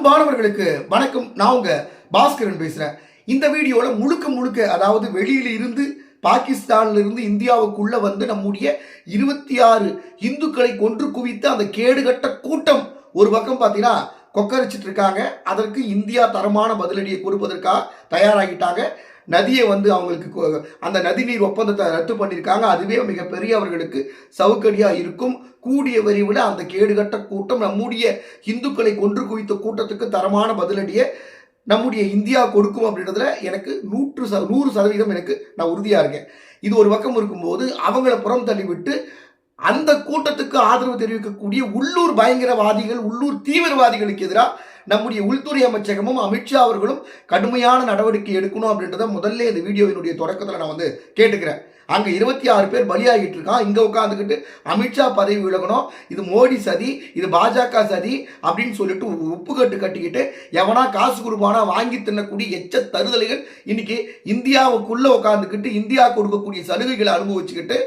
அன்பானவர்களுக்கு வணக்கம். நான் உங்க பாஸ்கரன் பேசுறேன். இந்த வீடியோல முழுக்க முழுக்க அதாவது வெளியில இருந்து பாகிஸ்தான்ல இருந்து இந்தியாவுக்குள்ள வந்து நம்முடைய இருபத்தி ஆறு இந்துக்களை கொன்று குவித்த அந்த கேடுகட்ட கூட்டம் ஒரு பக்கம் பார்த்தீங்கன்னா கொக்கரிச்சிட்டு இருக்காங்க. அதற்கு இந்தியா தரமான பதிலடியை கொடுப்பதற்காக தயாராகிட்டாங்க. நதியை வந்து அவங்களுக்கு அந்த அந்த நதிநீர் ஒப்பந்தத்தை ரத்து பண்ணியிருக்காங்க. அதுவே மிகப்பெரிய அவர்களுக்கு சவுக்கடியாக இருக்கும். கூடிய விரைவில் அந்த கேடுகட்ட கூட்டம் நம்முடைய இந்துக்களை கொன்று குவித்த கூட்டத்துக்கு தரமான பதிலடியை நம்முடைய இந்தியா கொடுக்கும் அப்படின்றதுல எனக்கு நூற்று ச நூறு சதவீதம் எனக்கு நான் உறுதியாக இருக்கேன். இது ஒரு பக்கம் இருக்கும்போது அவங்கள புறம் தள்ளிவிட்டு அந்த கூட்டத்துக்கு ஆதரவு தெரிவிக்கக்கூடிய உள்ளூர் பயங்கரவாதிகள் உள்ளூர் தீவிரவாதிகளுக்கு எதிராக நம்முடைய உள்துறை அமைச்சகமும் அமித்ஷா அவர்களும் கடுமையான நடவடிக்கை எடுக்கணும் அப்படின்றத முதல்ல இந்த வீடியோவினுடைய தொடக்கத்தில் நான் வந்து கேட்டுக்கிறேன். அங்கே இருபத்தி ஆறு பேர் பலியாகிட்டு இருக்கான். இங்கே உட்காந்துக்கிட்டு அமித்ஷா பதவி விலகணும். இது மோடி சதி இது பாஜக சதி அப்படின்னு சொல்லிட்டு உப்புக்கட்டு கட்டிக்கிட்டு எவனா காசு குருபானா வாங்கி தின்னக்கூடிய எச்ச தருதலைகள் இன்னைக்கு இந்தியாவுக்குள்ளே உட்காந்துக்கிட்டு இந்தியா கொடுக்கக்கூடிய சலுகைகளை அனுபவிச்சுக்கிட்டு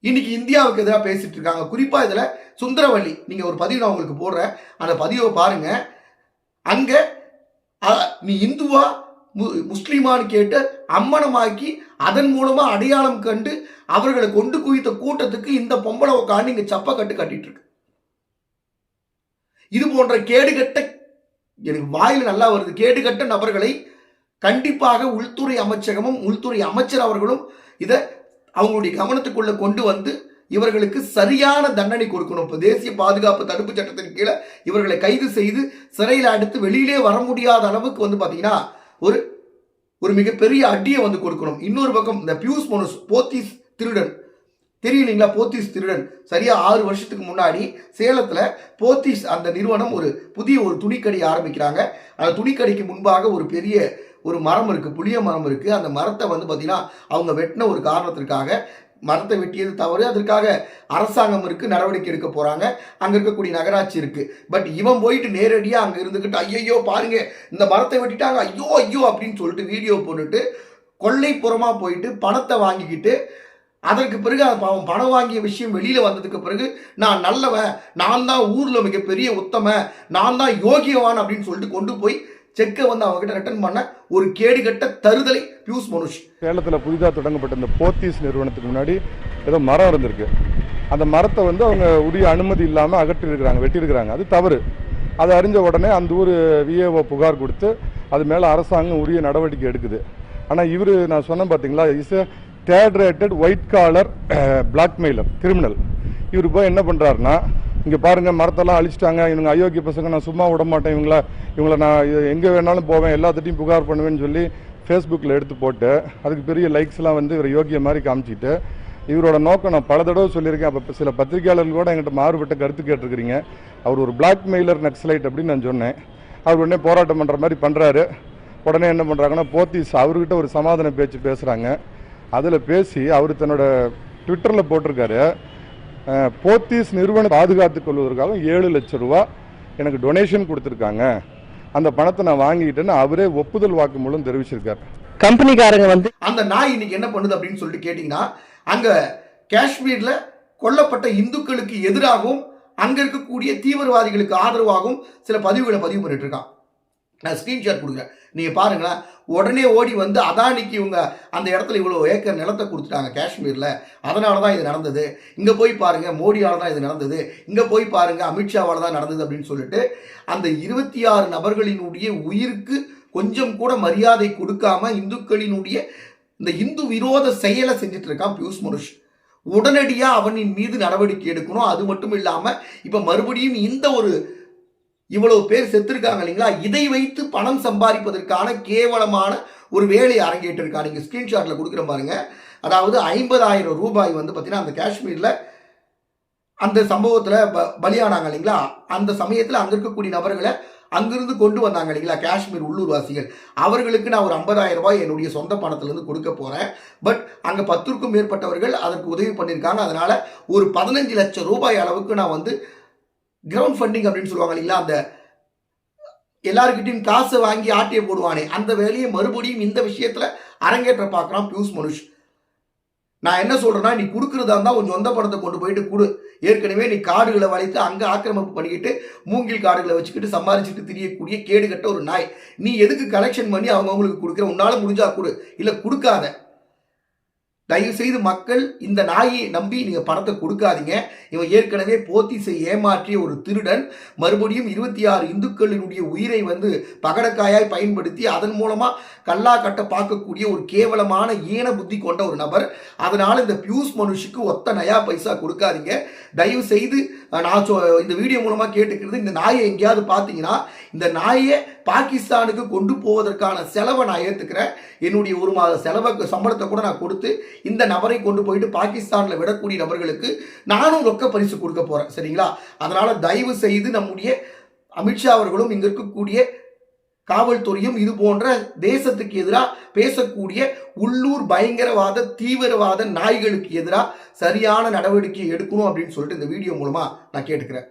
இன்னைக்கு இந்தியாவுக்கு எதிராக பேசிட்டு இருக்காங்க. குறிப்பா இதுல சுந்தரவள்ளி நீங்க ஒரு பதிவு நான் உங்களுக்கு போடுறேன். அந்த பதிவை பாருங்க. அங்க நீ இந்துவா மு- கேட்டு அம்மனமாக்கி அதன் மூலமா அடையாளம் கண்டு அவர்களை கொண்டு குவித்த கூட்டத்துக்கு இந்த பொம்பளை உட்காந்து இங்க சப்ப கட்டு கட்டிட்டு இருக்கு. இது போன்ற கேடுகட்ட எனக்கு வாயில் நல்லா வருது. கேடுகட்ட நபர்களை கண்டிப்பாக உள்துறை அமைச்சகமும் உள்துறை அமைச்சர் அவர்களும் இதை அவங்களுடைய கவனத்துக்குள்ளே கொண்டு வந்து இவர்களுக்கு சரியான தண்டனை கொடுக்கணும். இப்போ தேசிய பாதுகாப்பு தடுப்பு சட்டத்தின் கீழே இவர்களை கைது செய்து சிறையில் அடுத்து வெளியிலே வர முடியாத அளவுக்கு வந்து பார்த்தீங்கன்னா ஒரு ஒரு மிகப்பெரிய அடியை வந்து கொடுக்கணும். இன்னொரு பக்கம் இந்த பியூஸ் மனுஸ் போத்தீஸ் திருடன். தெரியும் இல்லைங்களா போத்தீஸ் திருடன். சரியா ஆறு வருஷத்துக்கு முன்னாடி சேலத்தில் போத்தீஸ் அந்த நிறுவனம் ஒரு புதிய ஒரு துணிக்கடை ஆரம்பிக்கிறாங்க. அந்த துணிக்கடைக்கு முன்பாக ஒரு பெரிய ஒரு மரம் இருக்குது புளிய மரம் இருக்குது அந்த மரத்தை வந்து பார்த்திங்கன்னா அவங்க வெட்டின ஒரு காரணத்திற்காக மரத்தை வெட்டியது தவறு. அதற்காக அரசாங்கம் இருக்கு நடவடிக்கை எடுக்க போகிறாங்க அங்கே இருக்கக்கூடிய நகராட்சி இருக்குது பட் இவன் போயிட்டு நேரடியாக அங்கே இருந்துக்கிட்டு ஐயையோ பாருங்க இந்த மரத்தை வெட்டிட்டாங்க ஐயோ ஐயோ அப்படின்னு சொல்லிட்டு வீடியோ போட்டுட்டு கொள்ளைப்புறமாக போயிட்டு பணத்தை வாங்கிக்கிட்டு அதற்கு பிறகு அவன் பணம் வாங்கிய விஷயம் வெளியில் வந்ததுக்கு பிறகு நான் நல்லவன் நான் தான் ஊரில் மிகப்பெரிய உத்தம நான் தான் யோகியவான் அப்படின்னு சொல்லிட்டு கொண்டு போய் செக்கை வந்து அவங்க கிட்ட ரிட்டர்ன் பண்ண ஒரு கேடுகட்ட தருதலை பியூஸ் மனுஷ். சேலத்தில் புதிதாக தொடங்கப்பட்ட இந்த போத்தீஸ் நிறுவனத்துக்கு முன்னாடி ஏதோ மரம் இருந்திருக்கு. அந்த மரத்தை வந்து அவங்க உரிய அனுமதி இல்லாமல் அகற்றிருக்கிறாங்க வெட்டியிருக்கிறாங்க. அது தவறு. அதை அறிஞ்ச உடனே அந்த ஊர் விஏஓ புகார் கொடுத்து அது மேலே அரசாங்கம் உரிய நடவடிக்கை எடுக்குது. ஆனால் இவர் நான் சொன்னேன் பார்த்தீங்களா is a third rated white collar blackmailer criminal இவர் போய் என்ன பண்ணுறாருன்னா இங்கே பாருங்க மரத்தெல்லாம் அழிச்சிட்டாங்க. இவங்க அயோக்கிய பசங்க நான் சும்மா விட மாட்டேன். இவங்கள இவங்களை நான் எங்கே வேணாலும் போவேன். எல்லாத்திட்டையும் புகார் பண்ணுவேன்னு சொல்லி ஃபேஸ்புக்கில் எடுத்து போட்டு அதுக்கு பெரிய லைக்ஸ்லாம் வந்து இவர் யோகிய மாதிரி காமிச்சிட்டு இவரோட நோக்கம் நான் பல தடவை சொல்லியிருக்கேன். அப்போ சில பத்திரிகையாளர்கள் கூட என்கிட்ட மாறுபட்ட கருத்து கேட்டிருக்கிறீங்க. அவர் ஒரு பிளாக்மெயிலர் நக்ஸலைட் அப்படின்னு நான் சொன்னேன். அவர் உடனே போராட்டம் பண்ணுற மாதிரி பண்ணுறாரு உடனே என்ன பண்ணுறாங்கன்னா போத்தீஸ் அவர்கிட்ட ஒரு சமாதான பேச்சு பேசுகிறாங்க அதில் பேசி அவர் தன்னோட ட்விட்டரில் போட்டிருக்காரு. போத்தீஸ் நிறுவனம் பாதுகாத்துக் கொள்வதற்காக ஏழு லட்சம் ரூபா எனக்கு டொனேஷன் கொடுத்துருக்காங்க. அந்த பணத்தை நான் வாங்கிக்கிட்டேன்னு அவரே ஒப்புதல் வாக்கு மூலம் தெரிவிச்சிருக்காரு. கம்பெனிக்காரங்க வந்து அந்த நாய் இன்னைக்கு என்ன பண்ணுது அப்படின்னு சொல்லிட்டு கேட்டிங்கன்னா அங்க காஷ்மீர்ல கொல்லப்பட்ட இந்துக்களுக்கு எதிராகவும் அங்க இருக்கக்கூடிய தீவிரவாதிகளுக்கு ஆதரவாகவும் சில பதிவுகளை பதிவு பண்ணிட்டு இருக்கான். நான் ஸ்க்ரீன்ஷாட் கொடுக்குறேன். நீங்கள் பாருங்களேன் உடனே ஓடி வந்து அதானிக்கு இவங்க அந்த இடத்துல இவ்வளோ ஏக்கர் நிலத்தை கொடுத்துட்டாங்க காஷ்மீரில். அதனால தான் இது நடந்தது. இங்கே போய் பாருங்கள் மோடியால் தான் இது நடந்தது. இங்கே போய் பாருங்கள் அமித்ஷாவால் தான் நடந்தது அப்படின்னு சொல்லிட்டு அந்த இருபத்தி ஆறு நபர்களினுடைய உயிருக்கு கொஞ்சம் கூட மரியாதை கொடுக்காம இந்துக்களினுடைய இந்த இந்து விரோத செயலை செஞ்சுட்டு இருக்கான் பியூஷ் மனுஷ். உடனடியாக அவனின் மீது நடவடிக்கை எடுக்கணும். அது மட்டும் இல்லாமல் இப்போ மறுபடியும் இந்த ஒரு இவ்வளவு பேர் செத்துருக்காங்க இல்லைங்களா? இதை வைத்து பணம் சம்பாதிப்பதற்கான கேவலமான ஒரு வேலையை அரங்கேற்று இருக்கா? நீங்க ஸ்கிரீன்ஷாட்ல கொடுக்குற பாருங்க. அதாவது ஐம்பதாயிரம் ரூபாய் வந்து பார்த்தீங்கன்னா அந்த காஷ்மீரில் அந்த சம்பவத்தில் ப- பலியானாங்க இல்லைங்களா? அந்த சமயத்தில் அங்கே இருக்கக்கூடிய நபர்களை அங்கிருந்து கொண்டு வந்தாங்க இல்லைங்களா காஷ்மீர் உள்ளூர்வாசிகள். அவர்களுக்கு நான் ஒரு ஐம்பதாயிரம் ரூபாய் என்னுடைய சொந்த பணத்திலேருந்து கொடுக்க போகிறேன் பட் அங்கே பத்திற்கும் மேற்பட்டவர்கள் அதற்கு உதவி பண்ணியிருக்காங்க. அதனால் ஒரு பதினஞ்சு லட்சம் ரூபாய் அளவுக்கு நான் வந்து கிரவுண்ட் ஃபண்டிங் அப்படின்னு சொல்லுவாங்க இல்லைங்களா? அந்த எல்லாருக்கிட்டையும் காசை வாங்கி ஆட்டிய போடுவானே அந்த வேலையை மறுபடியும் இந்த விஷயத்தில் அரங்கேற்ற பார்க்குறான் பியூஸ் மனுஷ். நான் என்ன சொல்கிறேன்னா நீ கொடுக்குறதா இருந்தால் உன் சொந்த பணத்தை கொண்டு போயிட்டு கொடு. ஏற்கனவே நீ காடுகளை வளைத்து அங்கே ஆக்கிரமிப்பு பண்ணிக்கிட்டு மூங்கில் காடுகளை வச்சுக்கிட்டு சம்பாரிச்சுட்டு திரியக்கூடிய கேடு கட்ட ஒரு நாய். நீ எதுக்கு கலெக்ஷன் பண்ணி அவங்கவுங்களுக்கு கொடுக்குற? உன்னால் முடிஞ்சா கொடு. இல்லை கொடுக்காத. தயவு செய்து மக்கள் இந்த நாயை நம்பி நீங்க பணத்தை கொடுக்காதீங்க. இவன் ஏற்கனவே போத்தீஸை ஏமாற்றிய ஒரு திருடன் மறுபடியும் இருபத்தி ஆறு இந்துக்களினுடைய உயிரை வந்து பகடக்காயாய் பயன்படுத்தி அதன் மூலமா கல்லா கட்ட பார்க்கக்கூடிய ஒரு கேவலமான ஈன புத்தி கொண்ட ஒரு நபர். அதனால இந்த பியூஸ் மனுஷுக்கு ஒத்த நயா பைசா கொடுக்காதீங்க. தயவு செய்து நான் சொ- இந்த வீடியோ மூலமா கேட்டுக்கிறது இந்த நாயை எங்கேயாவது பார்த்தீங்கன்னா இந்த நாயை பாகிஸ்தானுக்கு கொண்டு போவதற்கான செலவை நான் ஏற்றுக்கிறேன் என்னுடைய ஒரு மாத செலவை சம்பளத்தை கூட நான் கொடுத்து இந்த நபரை கொண்டு போயிட்டு பாகிஸ்தானில் விடக்கூடிய நபர்களுக்கு நானும் ரொக்க பரிசு கொடுக்க போகிறேன் சரிங்களா? அதனால் தயவு செய்து நம்முடைய அமித்ஷா அவர்களும் இங்கே இருக்கக்கூடிய காவல்துறையும் இது போன்ற தேசத்துக்கு எதிராக பேசக்கூடிய உள்ளூர் பயங்கரவாத தீவிரவாத நாய்களுக்கு எதிராக சரியான நடவடிக்கை எடுக்கணும் அப்படின்னு சொல்லிட்டு இந்த வீடியோ மூலமாக நான் கேட்டுக்கிறேன்.